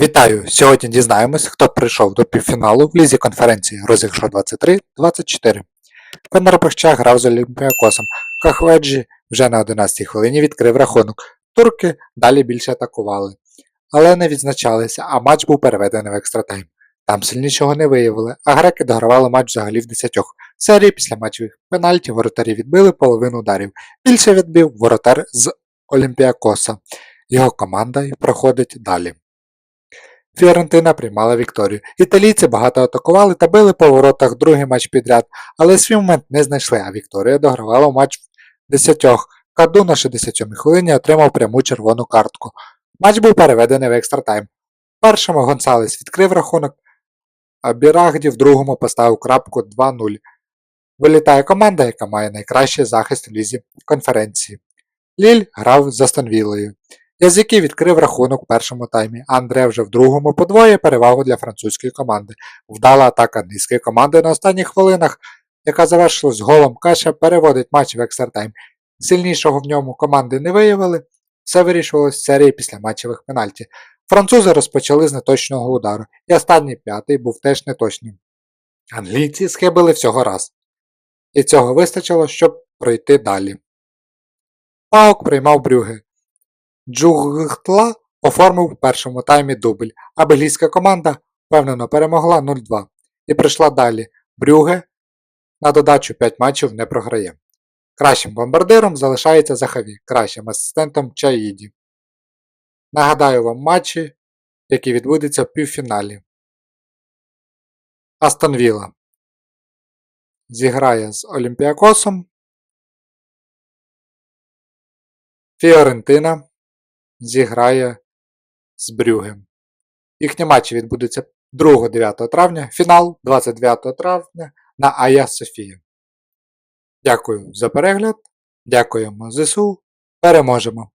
Вітаю! Сьогодні дізнаємось, хто прийшов до півфіналу в лізі конференції розіграшу 23-24. Фенербахча грав з Олімпіакосом. Кахведжі вже на 11-й хвилині відкрив рахунок. Турки далі більше атакували, але не відзначалися, а матч був переведений в екстратайм. Там сильнішого не виявили, а греки догравали матч взагалі в 10. В серії після матчових пенальті воротарі відбили половину ударів. Більше відбив воротар з Олімпіакоса. Його команда проходить далі. Фіорентина приймала Вікторію. Італійці багато атакували та били по воротах другий матч підряд, але свій момент не знайшли, а Вікторія догравала матч в 10. Каду на 67-й хвилині отримав пряму червону картку. Матч був переведений в екстратайм. Першому Гонсалес відкрив рахунок, а Бірагді в другому поставив крапку 2-0. Вилітає команда, яка має найкращий захист в лізі конференції. Ліль грав з Астонвілою. Язики відкрив рахунок в першому таймі, Андре вже в другому подвоє перевагу для французької команди. Вдала атака англійської команди на останніх хвилинах, яка завершилась голом Каша, переводить матч в екстратайм. Сильнішого в ньому команди не виявили, все вирішувалось в серії після матчевих пенальті. Французи розпочали з неточного удару, і останній п'ятий був теж неточним. Англійці схибили всього раз. І цього вистачило, щоб пройти далі. Паук приймав брюги. Джугтла оформив в першому таймі дубль, а бельгійська команда впевнено перемогла 0-2 і прийшла далі. Брюге на додачу 5 матчів не програє. Кращим бомбардиром залишається Захаві, кращим асистентом Чаїді. Нагадаю вам матчі, які відбудуться в півфіналі. Астон Вілла зіграє з Олімпіакосом. Фіорентина зіграє з Брюгем. Їхні матчі відбудуться 2-9 травня, фінал 29 травня на Ая Софія. Дякую за перегляд. Дякуємо ЗСУ. Переможемо!